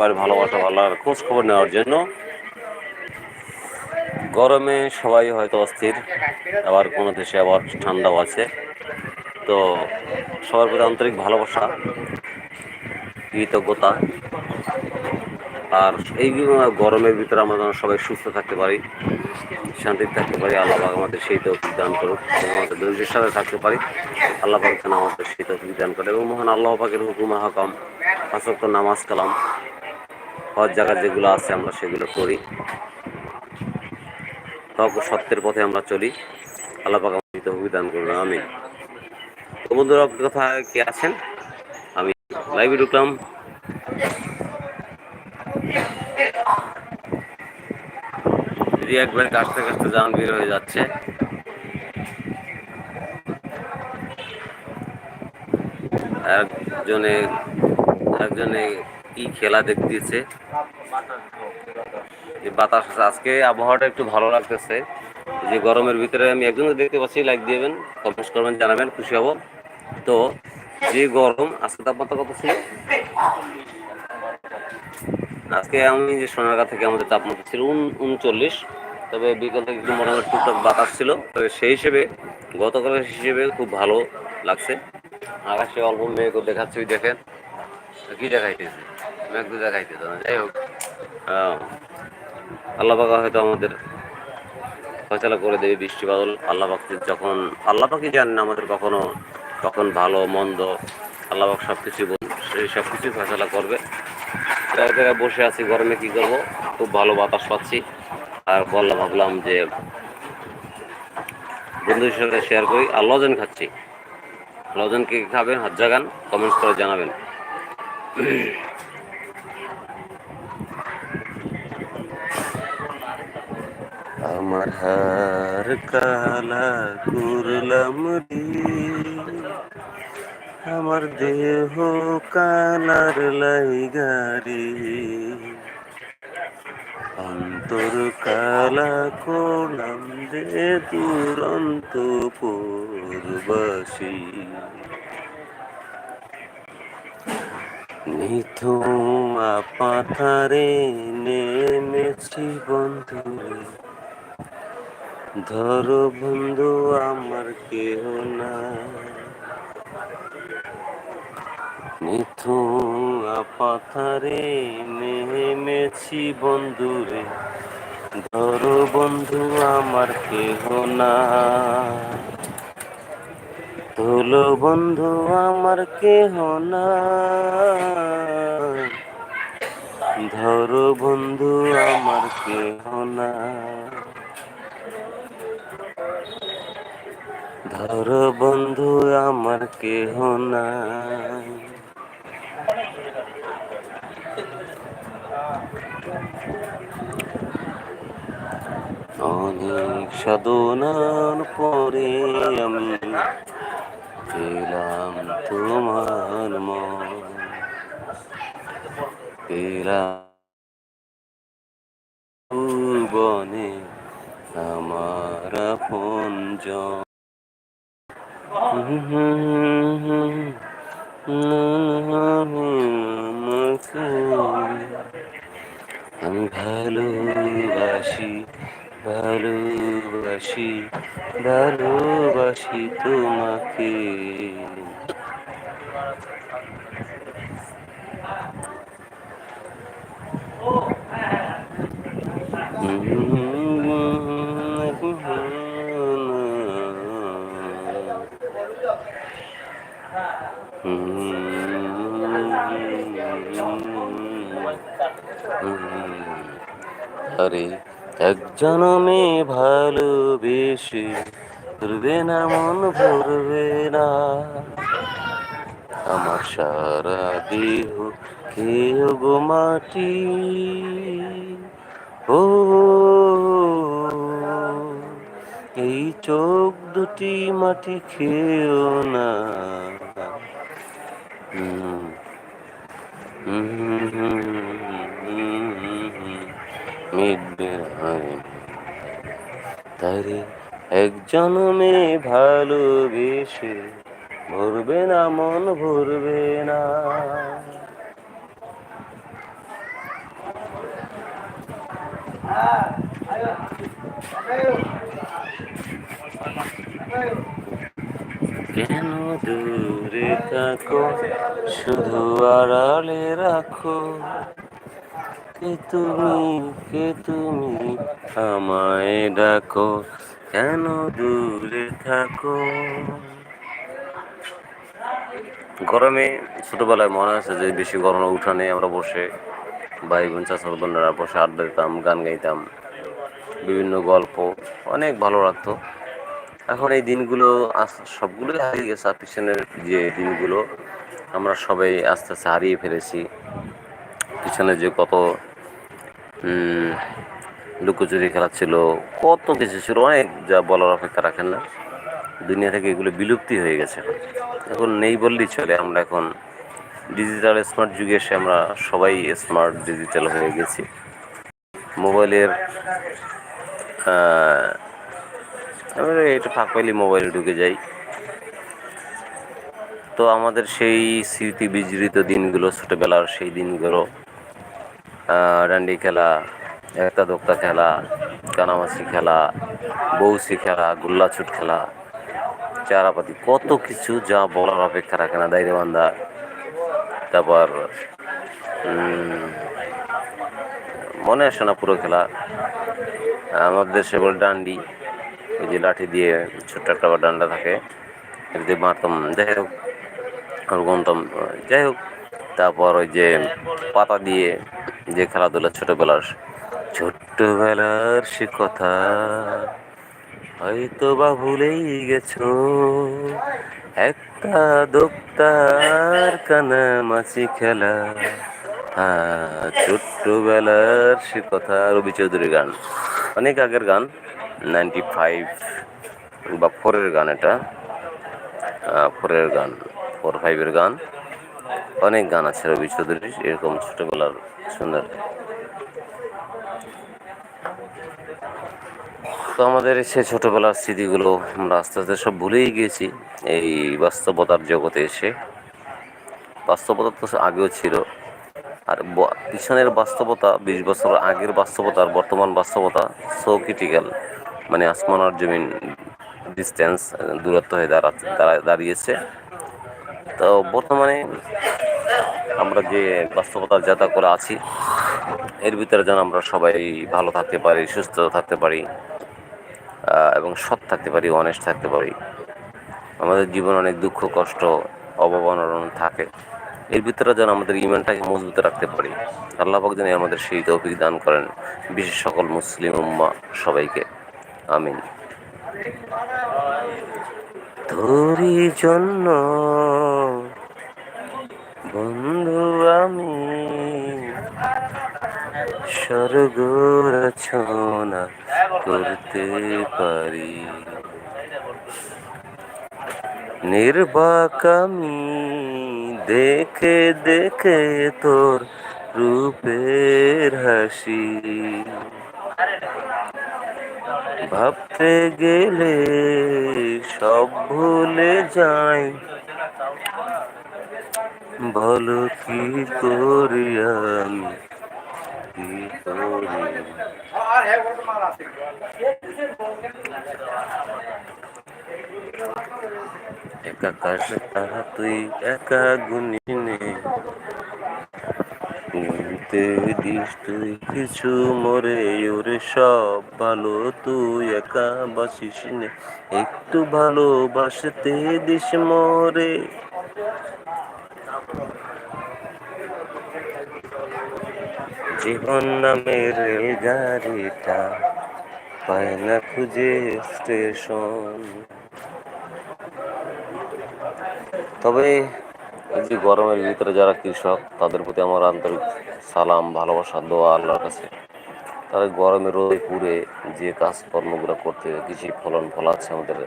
সবার ভালোবাসা ভালো খোঁজ খবর নেওয়ার জন্য। গরমে সবাই হয়তো অস্থির, আবার কোনো দেশে আবার ঠান্ডাও আছে। তো সবার প্রতি আন্তরিক ভালোবাসা, কৃতজ্ঞতা। আর এই গরমের ভিতরে আমরা যেন সবাই সুস্থ থাকতে পারি, শান্তিতে থাকতে পারি, আল্লাহ পাক আমাদের সেই তৌফিক দান করুক আমাদের ধৈর্যের সাথে থাকতে পারি। আল্লাহ যেন আমাদের সেই তৌফিক দান করে। এবং মহান আল্লাহ পাকের হুকুমা হকাম পাঁচক্ত নামাজ কালাম। হজ জায়গা যেগুলো আছে আমরা সেগুলো করি। হক সত্যের পথে আমরা চলি। আল্লাহ পাক আমাদের তৌফিক দান করবেন আমি তো বন্ধুরা কথা কে আছেন? আমি লাইভে ঢুকলাম। যদি একবার কাছতে কাছতে যান, বের হয়ে যাচ্ছে। একজনে একজনে কি খেলা দেখতেছে। বাতাস আছে। আজকে আবহাওয়াটা একটু ভালো লাগতেছে। যে গরমের ভিতরে আমি একজনকে দেখতে পাচ্ছি লাইক দিবেন কমেন্ট করবেন, জানাবেন, খুশি হব। তো যে গরম, আজকে তাপমাত্রা কত ছিল? আজকে আমি যে সোনারগাঁ থেকে আমাদের তাপমাত্রা ছিল উনচল্লিশ। তবে বিকেল থেকে একটু মোটামুটি টুকটাক বাতাস ছিল। তবে সেই হিসেবে, গতকালের হিসেবে খুব ভালো লাগছে। আকাশে অল্প মেঘও দেখাচ্ছি দেখেন। কি দেখাইতেছে? মেঘ তো দেখাইতেছে না? যাই হোক। হয়তো আমাদের ফয়সলা করে দেবে বৃষ্টি বাদল। আল্লাপাক যখন আল্লাহ পাকি জানেন আমাদের কখনো কখন ভালো মন্দ আল্লাহ পাক সব কিছু সেই সব কিছুই ফয়সলা করবে। এক জায়গায় বসে আছি গরমে কি করব? খুব ভালো বাতাস পাচ্ছি। আর বললাম ভাবলাম যে বন্ধুদের সাথে শেয়ার করি। আর লজেন খাচ্ছি। লজেন কে খাবেন? হাত জাগান কমেন্টস করে জানাবেন। আমার কালা করলাম রে আমার দেহ কালার লাইগারে অন্তর কালা করলাম রে দুরন্ত পূর্বাসী নিথুম পাথারে নেমেছি বন্ধু ধরো বন্ধু, আমার কেহ না নিথুম পাথারে নেমেছি বন্ধুরে। ধরো বন্ধু, আমার কেহ না তোলো বন্ধু, আমার কেহ না ধরো বন্ধু, আমার কেহ না ধরো বন্ধু আমার কেহ না অনেক সাধনার পরে আমি পেলাম তোমার পেলাম বনে আমার পঞ্জ আমি ভালোবাসি ভালোবাসি ভালোবাসি তোমাকে আরে এক জনমে ভালোবেসে ভরবে না মন ভরবে না আমার সারা দেহ খেয়ে গো মাটি ও এই চোখ দুটি মাটি খেয়েও না হুম হুম হুম মিটবে তারে এক জনমে ভালোবেসে ভরবে না, মন ভরবে না। কেন দূরে থাকো? শুধু আড়ালে রাখো। কে তুমি? কে তুমি আমায় ডাকো, কেন দূরে থাকো? গরমে ছোটবেলায় মনে আছে যে বেশি গরমে উঠানে আমরা বসে ভাই বোন চাচার বোনেরা বসে আড্ডা দিতাম, গান গাইতাম, বিভিন্ন গল্প, অনেক ভালো লাগতো। এখন এই দিনগুলো সবগুলোই হারিয়ে গেছে পিছনের যে দিনগুলো, আমরা সবাই আস্তে আস্তে হারিয়ে ফেলেছি। পিছনে যে কত লুকোচুরি খেলা ছিল, কত কিছু ছিল, অনেক যা বলার অপেক্ষা রাখেন না। দুনিয়া থেকে এগুলো বিলুপ্তি হয়ে গেছে এখন। নেই বললেই চলে, আমরা এখন ডিজিটাল স্মার্ট যুগে এসে আমরা সবাই স্মার্ট ডিজিটাল হয়ে গেছি। মোবাইলের আমরা এটা ফাঁক পাইলে মোবাইলে ঢুকে যাই। তো আমাদের সেই স্মৃতি বিজড়িত দিনগুলো, ছোটোবেলার সেই দিনগুলো ডান্ডি খেলা, একটা দোক্তা খেলা, কানামাছি খেলা বৌসি খেলা, গোল্লাছুট খেলা, চারাপাতি, কত কিছু যা বলার অপেক্ষা রাখে না, দাইরে বান্ধা তারপর মনে আসে না পুরো খেলা। আমাদের দেশে বলে ডান্ডি, ওই যে লাঠি দিয়ে ছোট্ট একটা ডান্ডা থাকে দিয়ে মারতাম, যাই হোক, আর গমতাম যাই হোক। তারপর ওই যে পাতা দিয়ে যে খেলাধুলা ছোটবেলার ছোট্টবেলার সে কথা, হয়তো বা ভুলেই গেছো। একটা দোক্তার কানামাছি খেলা হ্যাঁ ছোট্টবেলার সে কথা, রবি চৌধুরীর গান। অনেক আগের গান নাইনটি ফাইভ বা ফোরের গান এটা। ফোরের গান ফোর ফাইভের গান। অনেক গান আছে রবি চৌধুরীর এরকম ছোটবেলার সুন্দর। তো আমাদের সে ছোটবেলার স্মৃতিগুলো আমরা আস্তে আস্তে সব ভুলেই গিয়েছি, এই বাস্তবতার জগতে এসে। বাস্তবতা তো আগেও ছিল, আর পিছনের বাস্তবতা, বিশ বছর আগের বাস্তবতা আর বর্তমান বাস্তবতা সো ক্রিটিক্যাল মানে আসমান আর জমিন ডিস্টেন্স দূরত্ব হয়ে দাঁড়া- দাঁড়িয়েছে। তো বর্তমানে আমরা যে বাস্তবতার যাতা করে আছি, এর ভিতরে যেন আমরা সবাই ভালো থাকতে পারি, সুস্থ থাকতে পারি এবং সৎ থাকতে পারি অনেস্ট থাকতে পারি। আমাদের জীবনে অনেক দুঃখ, কষ্ট অভাব থাকে। এর ভিতরে যেন আমাদের ইমানটাকে মজবুত রাখতে পারি। আল্লাহবাক যেন আমাদের সেই তৌফিক দান করেন, বিশেষ সকল মুসলিম উম্মা সবাইকে। আমিন। তোরই জন্য বন্ধু আমি, স্বর্গ রচনা করতে পারি। নির্বাক আমি, দেখে দেখে তোর রূপের হাসি। ভাবতে গেলে সব ভুলে যাই বলো কি করি আমি কি করি একা কাছে তারা তুই একা গুনিনে গুনতে দিস তুই কিছু মরে, ওরে সব ভালো তুই একা বাসিস একটু ভালোবাসতে দিস মরে। জীবন নামের রেলগাড়িটা পায় না খুঁজে স্টেশন। তবে যে গরমের ভিতরে যারা কৃষক, তাদের প্রতি আমার আন্তরিক সালাম, ভালোবাসা, দোয়া আল্লাহর কাছে। তারা গরমে রোদে পুড়ে যে কাজকর্মগুলো করতে কৃষি ফলন ফলাচ্ছে আমাদের।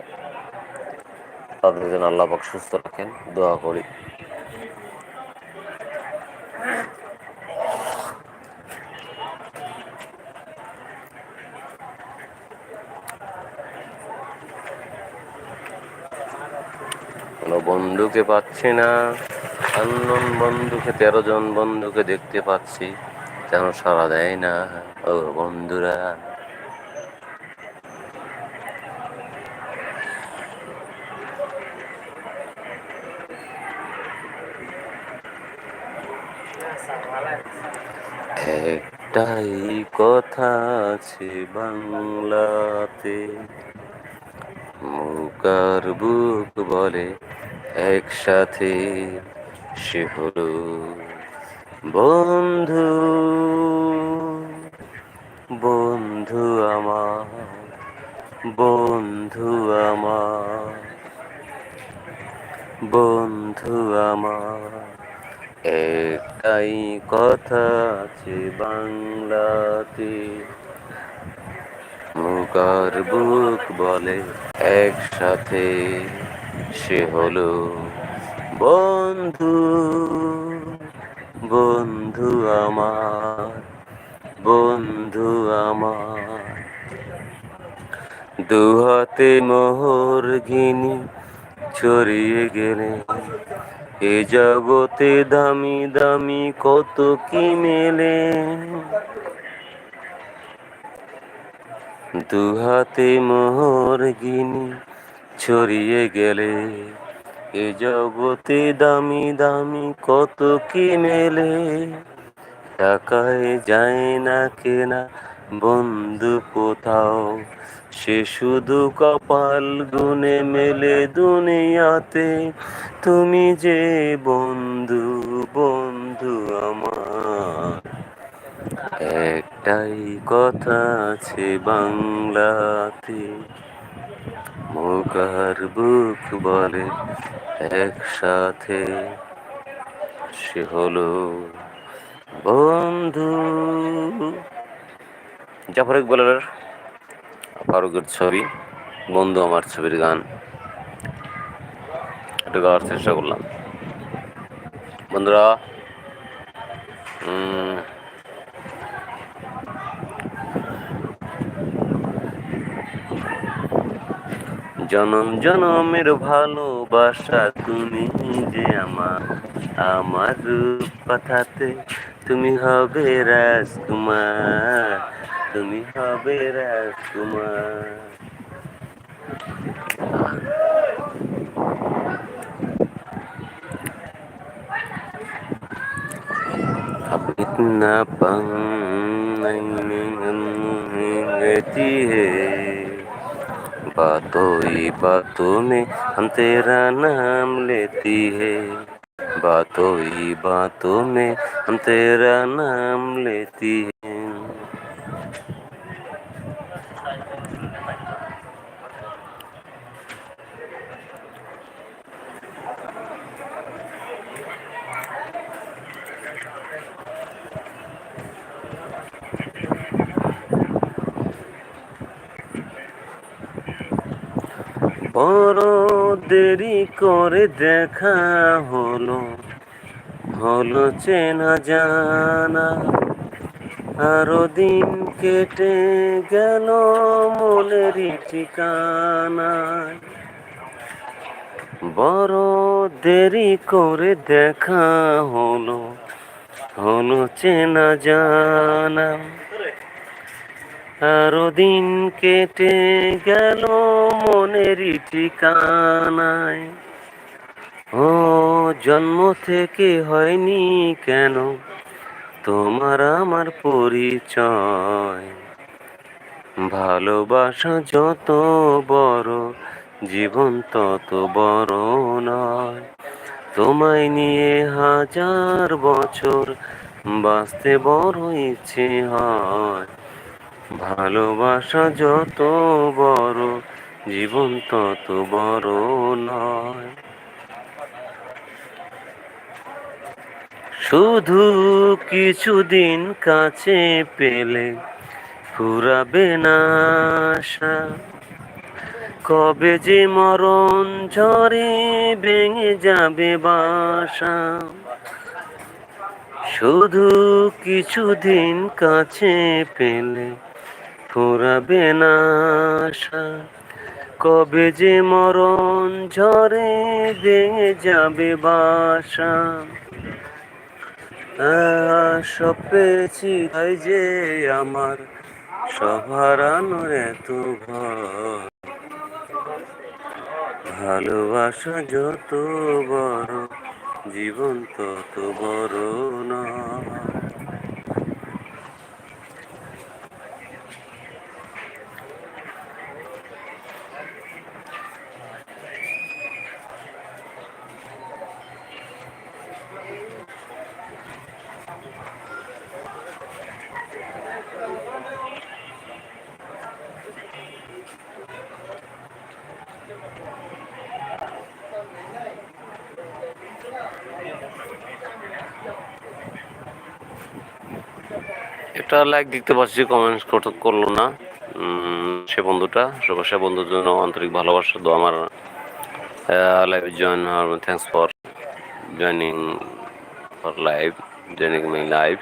তাদের যেন আল্লাহ সুস্থ রাখেন, দোয়া করি। কোনো বন্ধুকে পাচ্ছি না। আননোন বন্ধুকে, তেরো জন বন্ধুকে দেখতে পাচ্ছি। কেন সারা দেয় না। ও বন্ধুরা। একটাই কথা আছে বাংলাতে। মুকার বুক বলে একসাথে সে হলো বন্ধু বন্ধু আমার বন্ধু আমার বন্ধু আমার। একটাই কথা আছে বাংলাতে মুকার বুক বলে একসাথে। সে হলো বন্ধু বন্ধু আমার বন্ধু আমার। দুহাতে মোহর ঘিনি ছড়িয়ে গেলে, এ জগতে দামি দামি কত কি মেলে। দুহাতে মোহর গিনি ছড়িয়ে গেলে এ জগতে দামি দামি কত কি মেলে টাকায় যায় না কেনা বন্ধু কোথাও? সে শুধু কপাল গুনে মেলে দুনিয়াতে। তুমি যে বন্ধু বন্ধু আমার। একটাই কথা আছে বাংলাতে। মুখার বুক বলে একসাথে। সে হলো বন্ধু। জাফর ইকবালের ফারুকের ছবি, বন্ধু আমার ছবির গান। এটা গাওয়ার চেষ্টা করলাম। বন্ধুরা জনম জনমের ভালোবাসা তুমি যে আমার আমার রূপ কথাতে তুমি হবে রাজকুমার তুমি হবে রাজকুমার अब इतना पंगती है बातों ही बातों में हम तेरा नाम लेती है। बातों ही बातों में हम तेरा नाम लेती है। বড় দেরি করে দেখা হলো হলো চেনা জানা। আরও দিন কেটে গেল মনেরই ঠিকানায় বড় দেরি করে দেখা হলো হলো চেনা জানা। আরও দিন কেটে গেল মনের ঠিকানায়। ও, জন্ম থেকে হয়নি কেন? তোমার আমার পরিচয়। ভালোবাসা যত বড়, জীবন তত বড় নয়। তোমায় নিয়ে হাজার বছর বাঁচতে বড় ইচ্ছে হয়। ভালোবাসা যত বড়, জীবন তত বড় নয়। শুধু কিছুদিন কাছে পেলে ফুরাবে না আশা। কবে যে মরণ ঝরে ভেঙে যাবে বাসা। শুধু কিছুদিন কাছে পেলে ফুরাবে না কবে যে মরণ ঝরে ভেঙে যাবে বাসা। পেয়েছি তাই যে আমার সহারানোর এত ভয়। ভালোবাসা যত বড়, জীবন তত বড় না একটা লাইক দেখতে পাচ্ছি কমেন্টস করল না। সে বন্ধুটা, সে- বন্ধুর জন্য আন্তরিক ভালোবাসা দো আমার লাইভ জয়েন হওয়ার thanks for joining for live joining my live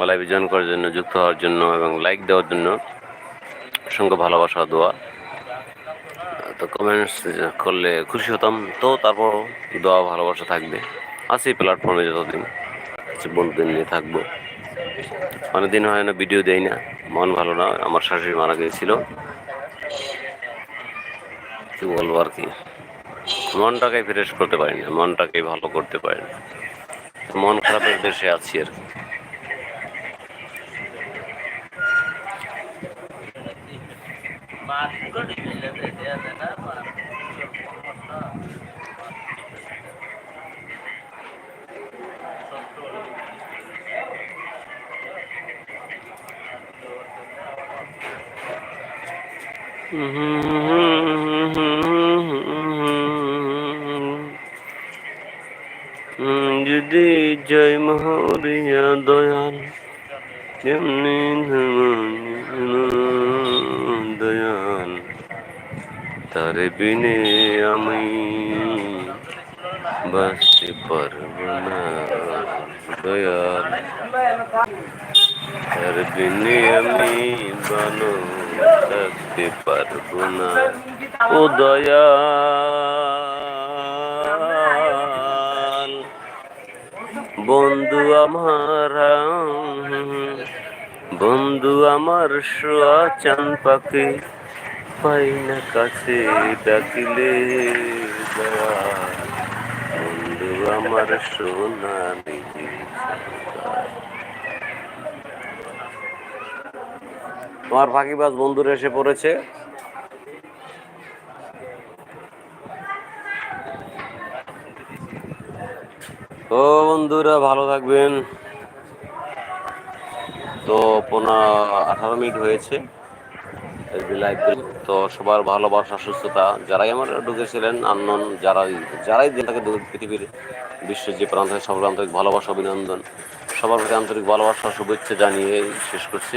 লাইভে জয়েন করার জন্য, যুক্ত হওয়ার জন্য এবং লাইক দেওয়ার জন্য অসংখ্য ভালোবাসা, দোয়া। তো কমেন্টস করলে খুশি হতাম। তো তারপর দোয়া, ভালোবাসা থাকবে। আছি প্ল্যাটফর্মে যতদিন বন্ধুদের নিয়ে থাকব। অনেকদিন হয় না, ভিডিও দেই না। মন ভালো না, আমার শাশুড়ি মারা গিয়েছিল। কি বলব আর কি? মনটাকে ফ্রেশ করতে পারি না মনটাকে ভালো করতে পারি না। মন খারাপের দেশে আছি আর কি। যদি জয় মহরিয়া দয়াল যেমনি দয়াল, তার বিনে আমি বাঁচতে পারব না। দয়াল, তার বিনে আমি ভালো থাকতে পারব না ও বন্ধু আমার বন্ধু আমার শোয়া চান পাকে পাই না কাছে ডাকিলে, বন্ধু আমার সোনা তোমার ফাঁকিবাজ বন্ধুরা এসে পড়েছে। তো বন্ধুরা, ভালো থাকবেন। তো পনেরো, আঠারো মিনিট হয়েছে। তো। সবার ভালোবাসা, সুস্থতা, যারাই আমার ঢুকেছিলেন আনন যারাই যারাই দিনটাকে পৃথিবীর বিশ্বের যে প্রান্ত থেকে সবার আন্তরিক ভালোবাসা, অভিনন্দন। সবার প্রতি আন্তরিক ভালোবাসা, শুভেচ্ছা জানিয়ে শেষ করছি।